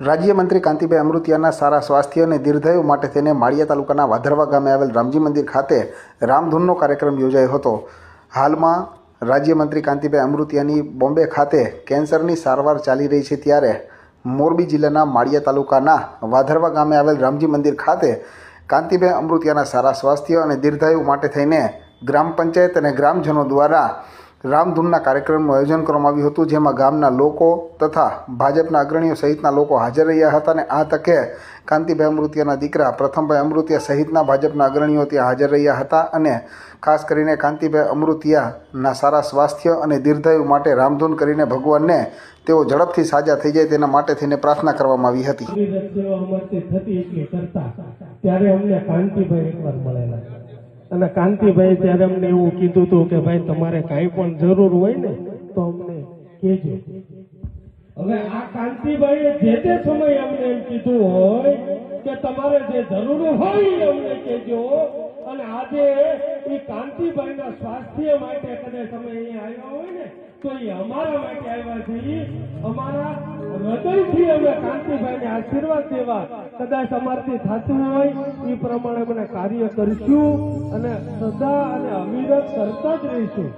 રાજ્યમંત્રી કાંતિભાઈ અમૃતિયાના સારા સ્વાસ્થ્ય અને દીર્ઘાયુ માટે તેને માળિયા તાલુકાના વાધરવા ગામે આવેલ રામજી મંદિર ખાતે રામધૂનનો કાર્યક્રમ યોજાયો હતો. હાલમાં રાજ્યમંત્રી કાંતિભાઈ અમૃતિયાની બોમ્બે ખાતે કેન્સરની સારવાર ચાલી રહી છે ત્યારે મોરબી જિલ્લાના માળિયા તાલુકાના વાધરવા ગામે આવેલ રામજી મંદિર ખાતે કાંતિભાઈ અમૃતિયાના સારા સ્વાસ્થ્ય અને દીર્ઘાયુ માટે થઈને ગ્રામ પંચાયત અને ગ્રામજનો દ્વારા રામધૂનના કાર્યક્રમનું આયોજન કરવામાં આવ્યું હતું, જેમાં ગામના લોકો તથા ભાજપના અગ્રણીઓ સહિતના લોકો હાજર રહ્યા હતા અને આ તકે કાંતિભાઈ અમૃતિયાના દીકરા પ્રથમભાઈ અમૃતિયા સહિતના ભાજપના અગ્રણીઓ ત્યાં હાજર રહ્યા હતા અને ખાસ કરીને કાંતિભાઈ અમૃતિયાના સારા સ્વાસ્થ્ય અને દીર્ઘાયુ માટે રામધૂન કરીને ભગવાનને તેઓ ઝડપથી સાજા થઈ જાય તેના માટે થઈને પ્રાર્થના કરવામાં આવી હતી. ત્યારે અમને કાંતિભાઈ એકવાર મળેલા. અને કાંતિભાઈ ત્યારે અમને એવું કીધું હતું કે ભાઈ, તમારે કાંઈ પણ જરૂર હોય ને, તો અમને કહેજો. હવે આ કાંતિભાઈએ જે તે સમયે અમને એમ કીધું હોય કે તમારે જે જરૂર હોય એ અમને કહેજો. અને આજે એ કાંતિભાઈના સ્વાસ્થ્ય માટે કદાચ તમે અહીંયા આવ્યા હોય ને, તો એ અમારા માટે આવ્યા છે. અમારા હૃદયથી અમે કાંતિભાઈને આશીર્વાદ દેવા કદાચ અમારથી થતું હોય, એ પ્રમાણે અમે કાર્ય કરશું અને સદા અને અવિરત કરતા જ રહીશું.